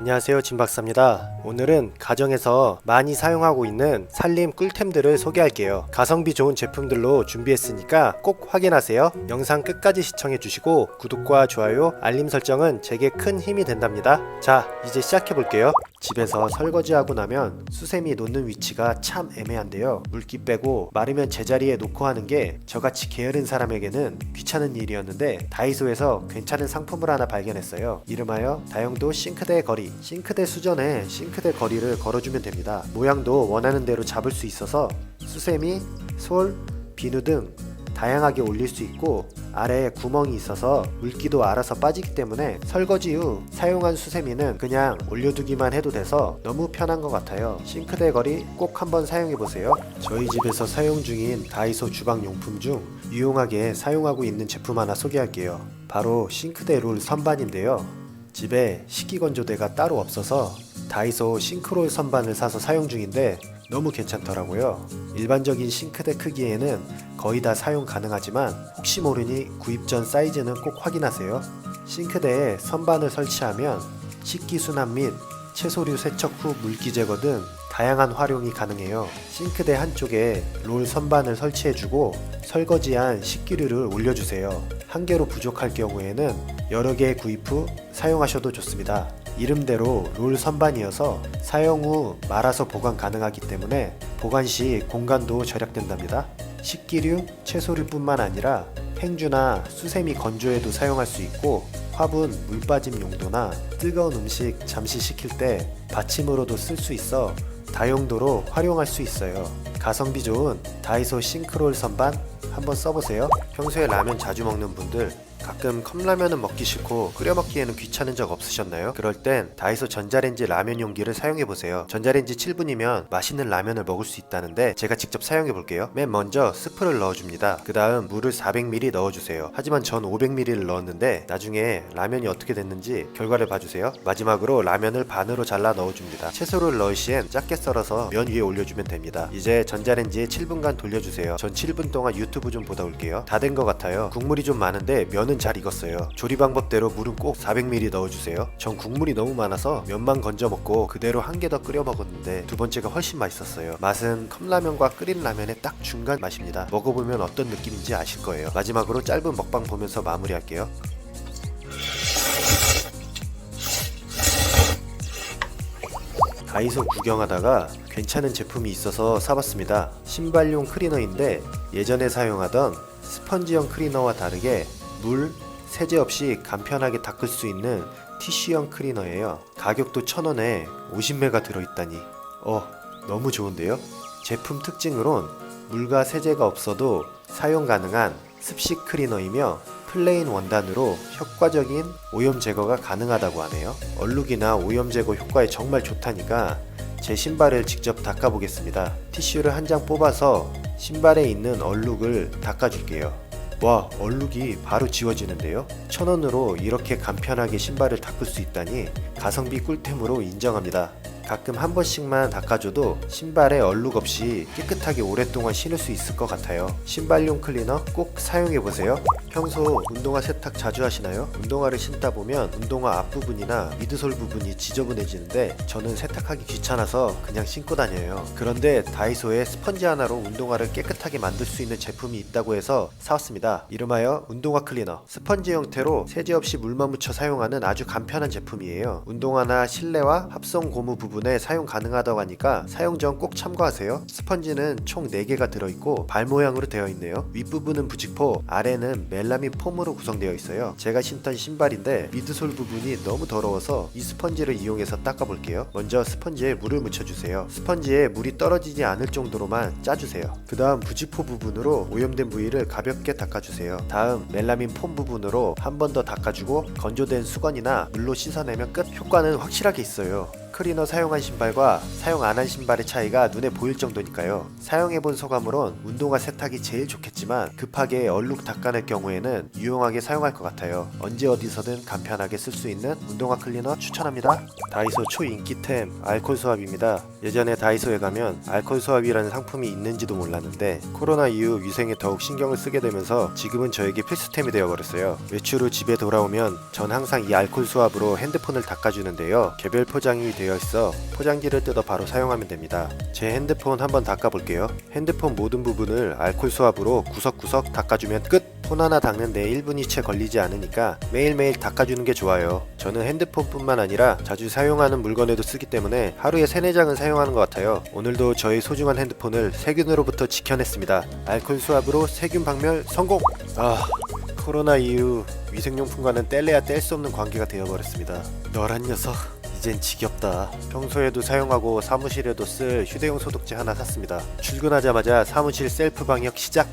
안녕하세요 진박사입니다. 오늘은 가정에서 많이 사용하고 있는 살림 꿀템들을 소개할게요. 가성비 좋은 제품들로 준비했으니까 꼭 확인하세요. 영상 끝까지 시청해 주시고 구독과 좋아요 알림 설정은 제게 큰 힘이 된답니다. 자 이제 시작해 볼게요 집에서 설거지하고 나면 수세미 놓는 위치가 참 애매한데요. 물기 빼고 마르면 제자리에 놓고 하는 게 저같이 게으른 사람에게는 귀찮은 일이었는데 다이소에서 괜찮은 상품을 하나 발견했어요. 이름하여 다용도 싱크대 거리 싱크대 수전에 싱크대 거리를 걸어주면 됩니다. 모양도 원하는 대로 잡을 수 있어서 수세미, 솔, 비누 등 다양하게 올릴 수 있고 아래에 구멍이 있어서 물기도 알아서 빠지기 때문에 설거지 후 사용한 수세미는 그냥 올려두기만 해도 돼서 너무 편한 것 같아요. 싱크대 거리 꼭 한번 사용해 보세요. 저희 집에서 사용 중인 다이소 주방 용품 중 유용하게 사용하고 있는 제품 하나 소개할게요. 바로 싱크대 롤 선반인데요. 집에 식기건조대가 따로 없어서 다이소 싱크롤 선반을 사서 사용 중인데 너무 괜찮더라고요. 일반적인 싱크대 크기에는 거의 다 사용 가능하지만 혹시 모르니 구입 전 사이즈는 꼭 확인하세요. 싱크대에 선반을 설치하면 식기 순환 및 채소류 세척 후 물기 제거 등 다양한 활용이 가능해요. 싱크대 한쪽에 롤 선반을 설치해주고 설거지한 식기류를 올려주세요. 한 개로 부족할 경우에는 여러 개 구입 후 사용하셔도 좋습니다. 이름대로 롤 선반이어서 사용 후 말아서 보관 가능하기 때문에 보관 시 공간도 절약된답니다. 식기류, 채소류 뿐만 아니라 행주나 수세미 건조에도 사용할 수 있고 화분 물 빠짐 용도나 뜨거운 음식 잠시 식힐 때 받침으로도 쓸 수 있어 다용도로 활용할 수 있어요. 가성비 좋은 다이소 싱크롤 선반 한번 써보세요. 평소에 라면 자주 먹는 분들 가끔 컵라면은 먹기 싫고 끓여 먹기에는 귀찮은 적 없으셨나요? 그럴 땐 다이소 전자레인지 라면 용기를 사용해 보세요. 전자레인지 7분이면 맛있는 라면을 먹을 수 있다는데 제가 직접 사용해 볼게요. 맨 먼저 스프를 넣어줍니다. 그 다음 물을 400ml 넣어주세요. 하지만 전 500ml를 넣었는데 나중에 라면이 어떻게 됐는지 결과를 봐주세요. 마지막으로 라면을 반으로 잘라 넣어줍니다. 채소를 넣을 시엔 작게 썰어서 면 위에 올려주면 됩니다. 이제 전자레인지에 7분간 돌려주세요. 전 7분 동안 유튜브 좀 보다 올게요. 다 된 것 같아요. 국물이 좀 많은데 면은 잘 익었어요. 조리 방법대로 물은 꼭 400ml 넣어주세요. 전 국물이 너무 많아서 면만 건져 먹고 그대로 한 개 더 끓여 먹었는데 두 번째가 훨씬 맛있었어요. 맛은 컵라면과 끓인 라면의 딱 중간 맛입니다. 먹어보면 어떤 느낌인지 아실 거예요. 마지막으로 짧은 먹방 보면서 마무리할게요. 다이소 구경하다가 괜찮은 제품이 있어서 사봤습니다. 신발용 클리너인데 예전에 사용하던 스펀지형 클리너와 다르게 물, 세제 없이 간편하게 닦을 수 있는 티슈형 클리너예요. 가격도 1000원에 50매가 들어있다니. 어, 너무 좋은데요? 제품 특징으론 물과 세제가 없어도 사용 가능한 습식 클리너이며 플레인 원단으로 효과적인 오염 제거가 가능하다고 하네요. 얼룩이나 오염 제거 효과에 정말 좋다니까 제 신발을 직접 닦아보겠습니다. 티슈를 한 장 뽑아서 신발에 있는 얼룩을 닦아줄게요. 와, 얼룩이 바로 지워지는데요? 천 원으로 이렇게 간편하게 신발을 닦을 수 있다니 가성비 꿀템으로 인정합니다. 가끔 한 번씩만 닦아줘도 신발에 얼룩 없이 깨끗하게 오랫동안 신을 수 있을 것 같아요. 신발용 클리너 꼭 사용해보세요. 평소 운동화 세탁 자주 하시나요? 운동화를 신다 보면 운동화 앞부분이나 미드솔 부분이 지저분해지는데 저는 세탁하기 귀찮아서 그냥 신고 다녀요. 그런데 다이소에 스펀지 하나로 운동화를 깨끗하게 만들 수 있는 제품이 있다고 해서 사왔습니다. 이름하여 운동화 클리너. 스펀지 형태로 세제 없이 물만 묻혀 사용하는 아주 간편한 제품이에요. 운동화나 실내와 합성 고무 부분 에 사용 가능하다고 하니까 사용 전 꼭 참고하세요. 스펀지는 총 4개가 들어있고 발 모양으로 되어 있네요. 윗부분은 부직포, 아래는 멜라민 폼으로 구성되어 있어요. 제가 신던 신발인데 미드솔 부분이 너무 더러워서 이 스펀지를 이용해서 닦아볼게요. 먼저 스펀지에 물을 묻혀주세요. 스펀지에 물이 떨어지지 않을 정도로만 짜주세요. 그 다음 부직포 부분으로 오염된 부위를 가볍게 닦아주세요. 다음 멜라민 폼 부분으로 한 번 더 닦아주고 건조된 수건이나 물로 씻어내면 끝. 효과는 확실하게 있어요. 클리너 사용한 신발과 사용 안 한 신발의 차이가 눈에 보일 정도니까요. 사용해본 소감으론 운동화 세탁이 제일 좋겠지만 급하게 얼룩 닦아낼 경우에는 유용하게 사용할 것 같아요. 언제 어디서든 간편하게 쓸 수 있는 운동화 클리너 추천합니다. 다이소 초인기템 알콜 수압입니다. 예전에 다이소에 가면 알콜 수압이라는 상품이 있는지도 몰랐는데 코로나 이후 위생에 더욱 신경을 쓰게 되면서 지금은 저에게 필수템이 되어버렸어요. 외출 후 집에 돌아오면 전 항상 이 알콜 수압으로 핸드폰을 닦아주는데요. 개별 포장이 되어 있어 포장지를 뜯어 바로 사용하면 됩니다. 제 핸드폰 한번 닦아볼게요. 핸드폰 모든 부분을 알콜 수압으로 구석구석 닦아주면 끝! 폰 하나 닦는데 1분이 채 걸리지 않으니까 매일매일 닦아주는 게 좋아요. 저는 핸드폰뿐만 아니라 자주 사용하는 물건에도 쓰기 때문에 하루에 3, 4장은 사용하는 것 같아요. 오늘도 저의 소중한 핸드폰을 세균으로부터 지켜냈습니다. 알콜 수압으로 세균 박멸 성공! 아, 코로나 이후 위생용품과는 뗄래야 뗄 수 없는 관계가 되어버렸습니다. 너란 녀석. 이젠 지겹다. 평소에도 사용하고 사무실에도 쓸 휴대용 소독제 하나 샀습니다. 출근하자마자 사무실 셀프 방역 시작!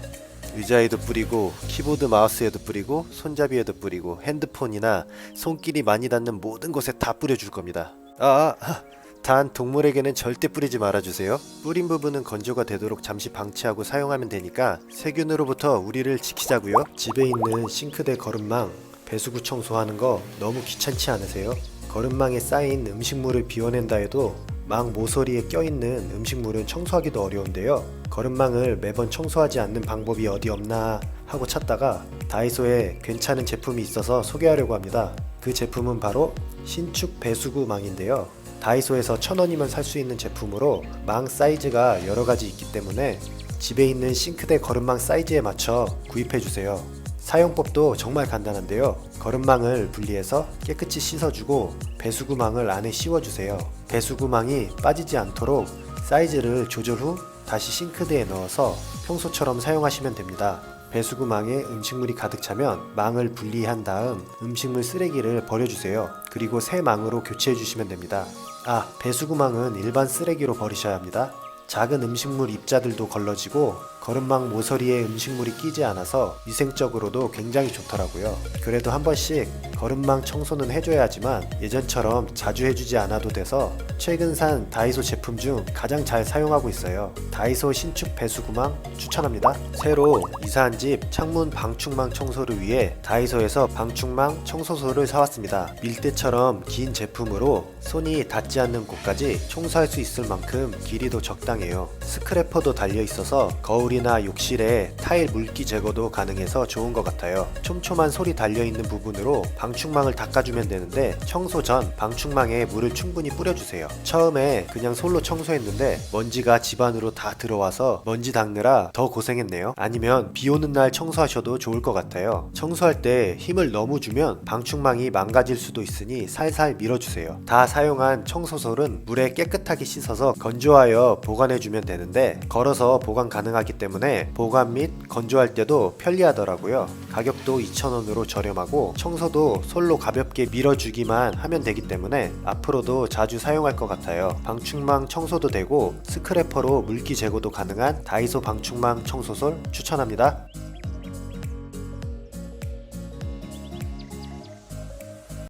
의자에도 뿌리고 키보드 마우스에도 뿌리고 손잡이에도 뿌리고 핸드폰이나 손길이 많이 닿는 모든 곳에 다 뿌려줄 겁니다. 아, 아, 단 동물에게는 절대 뿌리지 말아주세요. 뿌린 부분은 건조가 되도록 잠시 방치하고 사용하면 되니까 세균으로부터 우리를 지키자고요. 집에 있는 싱크대 거름망 배수구 청소하는 거 너무 귀찮지 않으세요? 거름망에 쌓인 음식물을 비워낸다 해도 망 모서리에 껴있는 음식물은 청소하기도 어려운데요. 거름망을 매번 청소하지 않는 방법이 어디 없나 하고 찾다가 다이소에 괜찮은 제품이 있어서 소개하려고 합니다. 그 제품은 바로 신축 배수구 망인데요. 다이소에서 천 원이면 살 수 있는 제품으로 망 사이즈가 여러 가지 있기 때문에 집에 있는 싱크대 거름망 사이즈에 맞춰 구입해 주세요. 사용법도 정말 간단한데요. 거름망을 분리해서 깨끗이 씻어주고 배수구망을 안에 씌워주세요. 배수구망이 빠지지 않도록 사이즈를 조절 후 다시 싱크대에 넣어서 평소처럼 사용하시면 됩니다. 배수구망에 음식물이 가득 차면 망을 분리한 다음 음식물 쓰레기를 버려주세요. 그리고 새 망으로 교체해 주시면 됩니다. 아, 배수구망은 일반 쓰레기로 버리셔야 합니다. 작은 음식물 입자들도 걸러지고 거름망 모서리에 음식물이 끼지 않아서 위생적으로도 굉장히 좋더라고요. 그래도 한 번씩 거름망 청소는 해줘야 하지만 예전처럼 자주 해주지 않아도 돼서 최근 산 다이소 제품 중 가장 잘 사용하고 있어요. 다이소 신축 배수구망 추천합니다. 새로 이사한 집 창문 방충망 청소를 위해 다이소에서 방충망 청소소를 사왔습니다. 밀대처럼 긴 제품으로 손이 닿지 않는 곳까지 청소할 수 있을 만큼 길이도 적당해요. 스크래퍼도 달려 있어서 거울이나 욕실에 타일 물기 제거도 가능해서 좋은 것 같아요. 촘촘한 솔이 달려 있는 부분으로 방충망을 닦아주면 되는데 청소 전 방충망에 물을 충분히 뿌려주세요. 처음에 그냥 솔로 청소했는데 먼지가 집 안으로 다 들어와서 먼지 닦느라 더 고생했네요. 아니면 비 오는 날 청소하셔도 좋을 것 같아요. 청소할 때 힘을 너무 주면 방충망이 망가질 수도 있으니 살살 밀어주세요. 다 사용한 청소솔은 물에 깨끗하게 씻어서 건조하여 보관해주면 되는데 걸어서 보관 가능하기 때문에 보관 및 건조할 때도 편리하더라고요. 가격도 2,000원으로 저렴하고 청소도 솔로 가볍게 밀어주기만 하면 되기 때문에 앞으로도 자주 사용할 것 같아요. 방충망 청소도 되고 스크래퍼로 물기 제거도 가능한 다이소 방충망 청소솔 추천합니다.